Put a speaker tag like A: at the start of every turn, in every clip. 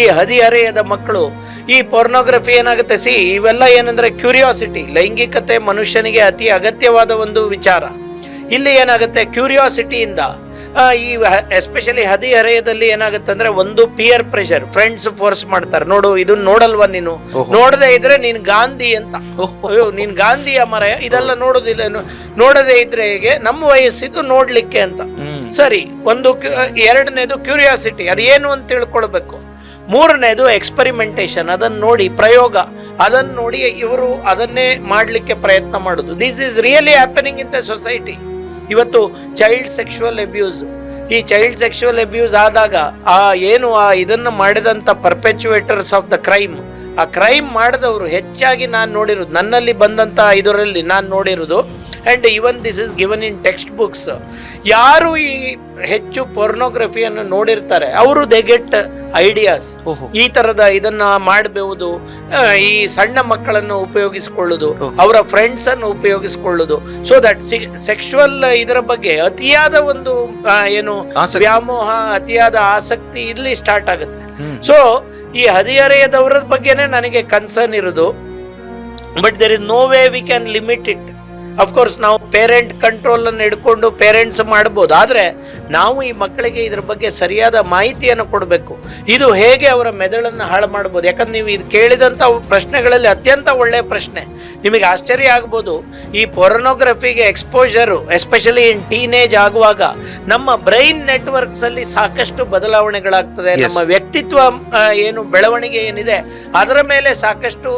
A: ಈ ಹದಿಹರೆಯದ ಮಕ್ಕಳು ಈ ಪೋರ್ನೋಗ್ರಫಿ ಏನಾಗುತ್ತೆ? ಸಿ ಇವೆಲ್ಲ ಏನಂದ್ರೆ ಕ್ಯೂರಿಯಾಸಿಟಿ ಲೈಂಗಿಕತೆ ಮನುಷ್ಯನಿಗೆ ಅತಿ ಅಗತ್ಯವಾದ ಒಂದು ವಿಚಾರ. ಇಲ್ಲಿ ಏನಾಗುತ್ತೆ? ಕ್ಯೂರಿಯಾಸಿಟಿಯಿಂದ ಈ ಎಸ್ಪೆಷಲಿ ಹದಿಹರೆಯದಲ್ಲಿ ಏನಾಗುತ್ತೆ ಅಂದ್ರೆ ಒಂದು ಪಿಯರ್ ಪ್ರೆಷರ್ ಫ್ರೆಂಡ್ಸ್ ಫೋರ್ಸ್ ಮಾಡ್ತಾರೆ. ನೋಡು ಇದನ್ನ ನೋಡಲ್ವಾ ನೀನು? ನೋಡದೆ ಇದ್ರೆ ನೀನ್ ಗಾಂಧಿ ಅಂತ. ನೀನ್ ಗಾಂಧಿಯ ಮರ ಇದೆಲ್ಲ ನೋಡೋದಿಲ್ಲ ನೋಡದೆ ಇದ್ರೆ ಹೇಗೆ? ನಮ್ಮ ವಯಸ್ಸಿದ್ದು ನೋಡ್ಲಿಕ್ಕೆ ಅಂತ. ಸರಿ ಒಂದು ಎರಡನೇದು ಕ್ಯೂರಿಯಾಸಿಟಿ ಅದೇನು ಅಂತ ತಿಳ್ಕೊಳ್ಬೇಕು? ಮೂರನೇದು ಎಕ್ಸ್ಪರಿಮೆಂಟೇಷನ್ ಅದನ್ನು ನೋಡಿ ಪ್ರಯೋಗ. ಅದನ್ನು ನೋಡಿ ಇವರು ಅದನ್ನೇ ಮಾಡಲಿಕ್ಕೆ ಪ್ರಯತ್ನ ಮಾಡೋದು. This is really happening in the society ಇವತ್ತು ಚೈಲ್ಡ್ ಸೆಕ್ಷುವಲ್ ಅಬ್ಯೂಸ್ ಈ ಚೈಲ್ಡ್ ಸೆಕ್ಷುವಲ್ ಅಬ್ಯೂಸ್ ಆದಾಗ ಆ ಏನು ಆ ಇದನ್ನು ಮಾಡಿದಂಥ ಪರ್ಪೆಚುವೇಟರ್ಸ್ ಆಫ್ ದ ಕ್ರೈಮ್ ಆ ಕ್ರೈಮ್ ಮಾಡಿದವರು ಹೆಚ್ಚಾಗಿ ನಾನು ನೋಡಿರೋದು, ನನ್ನಲ್ಲಿ ಬಂದಂಥ ಇದರಲ್ಲಿ ನಾನು ನೋಡಿರೋದು and even this is given in textbooks ಯಾರು ಈ ಹೆಚ್ಚು ಪೋರ್ನೋಗ್ರಫಿಯನ್ನು ನೋಡಿರ್ತಾರೆ ಅವರು ದೇ ಗೆಟ್ ಐಡಿಯಾಸ್ ಈ ತರದ ಇದನ್ನ ಮಾಡಬಹುದು ಈ ಸಣ್ಣ ಮಕ್ಕಳನ್ನು ಉಪಯೋಗಿಸಿಕೊಳ್ಳುದು ಅವರ ಫ್ರೆಂಡ್ಸ್ ಅನ್ನು ಉಪಯೋಗಿಸಿಕೊಳ್ಳುದು. ಸೊ ದಟ್ ಸೆಕ್ಷುವಲ್ ಇದರ ಬಗ್ಗೆ ಅತಿಯಾದ ಒಂದು ಏನು. ವ್ಯಾಮೋಹ ಅತಿಯಾದ ಆಸಕ್ತಿ ಇಲ್ಲಿ ಸ್ಟಾರ್ಟ್ ಆಗುತ್ತೆ. ಸೊ ಈ ಹದಿಹರೆಯದವರ ಬಗ್ಗೆನೇ ನನಗೆ ಕನ್ಸರ್ನ್ ಇರೋದು. But there is no way we can limit it of course ನಾವು ಪೇರೆಂಟ್ ಕಂಟ್ರೋಲ್ ಅನ್ನು ಹಿಡ್ಕೊಂಡು ಪೇರೆಂಟ್ಸ್ ಮಾಡ್ಬೋದು. ಆದರೆ ನಾವು ಈ ಮಕ್ಕಳಿಗೆ ಇದ್ರ ಬಗ್ಗೆ ಸರಿಯಾದ ಮಾಹಿತಿಯನ್ನು ಕೊಡಬೇಕು. ಇದು ಹೇಗೆ ಅವರ ಮೆದುಳನ್ನು ಹಾಳು ಮಾಡ್ಬೋದು? ಯಾಕಂದ್ರೆ ನೀವು ಇದು ಕೇಳಿದಂಥ ಪ್ರಶ್ನೆಗಳಲ್ಲಿ ಅತ್ಯಂತ ಒಳ್ಳೆಯ ಪ್ರಶ್ನೆ. ನಿಮಗೆ ಆಶ್ಚರ್ಯ ಆಗ್ಬೋದು. ಈ ಪೊರ್ನೋಗ್ರಫಿಗೆ ಎಕ್ಸ್ಪೋಜರು ಎಸ್ಪೆಷಲಿ ಇನ್ ಟೀನೇಜ್ ಆಗುವಾಗ ನಮ್ಮ ಬ್ರೈನ್ ನೆಟ್ವರ್ಕ್ಸ್ ಅಲ್ಲಿ ಸಾಕಷ್ಟು ಬದಲಾವಣೆಗಳಾಗ್ತದೆ. ನಮ್ಮ ವ್ಯಕ್ತಿತ್ವ ಏನು ಬೆಳವಣಿಗೆ ಏನಿದೆ ಅದರ ಮೇಲೆ ಸಾಕಷ್ಟು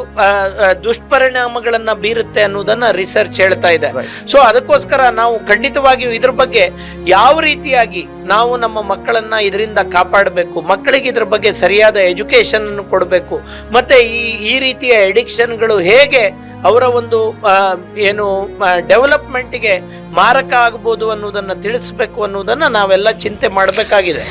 A: ದುಷ್ಪರಿಣಾಮಗಳನ್ನ ಬೀರುತ್ತೆ ಅನ್ನೋದನ್ನ ರಿಸರ್ಚ್ ಹೇಳ್ತಾ ಇದೆ
B: Right.
A: ಸೊ ಅದಕ್ಕೋಸ್ಕರ ನಾವು ಖಂಡಿತವಾಗಿಯೂ ಇದ್ರ ಬಗ್ಗೆ ಯಾವ ರೀತಿಯಾಗಿ ನಾವು ನಮ್ಮ ಮಕ್ಕಳನ್ನ ಇದರಿಂದ ಕಾಪಾಡಬೇಕು ಮಕ್ಕಳಿಗೆ ಇದ್ರ ಬಗ್ಗೆ ಸರಿಯಾದ ಎಜುಕೇಶನ್ ಅನ್ನು ಕೊಡಬೇಕು ಮತ್ತೆ ಈ ಈ ರೀತಿಯ ಎಡಿಕ್ಷನ್ಗಳು ಹೇಗೆ ಅವರ ಒಂದು ಏನು ಡೆವಲಪ್ಮೆಂಟ್ಗೆ ಮಾರಕ ಆಗ್ಬೋದು ಅನ್ನೋದನ್ನ ತಿಳಿಸ್ಬೇಕು ಅನ್ನೋದನ್ನ ನಾವೆಲ್ಲ ಚಿಂತೆ ಮಾಡಬೇಕಾಗಿದೆ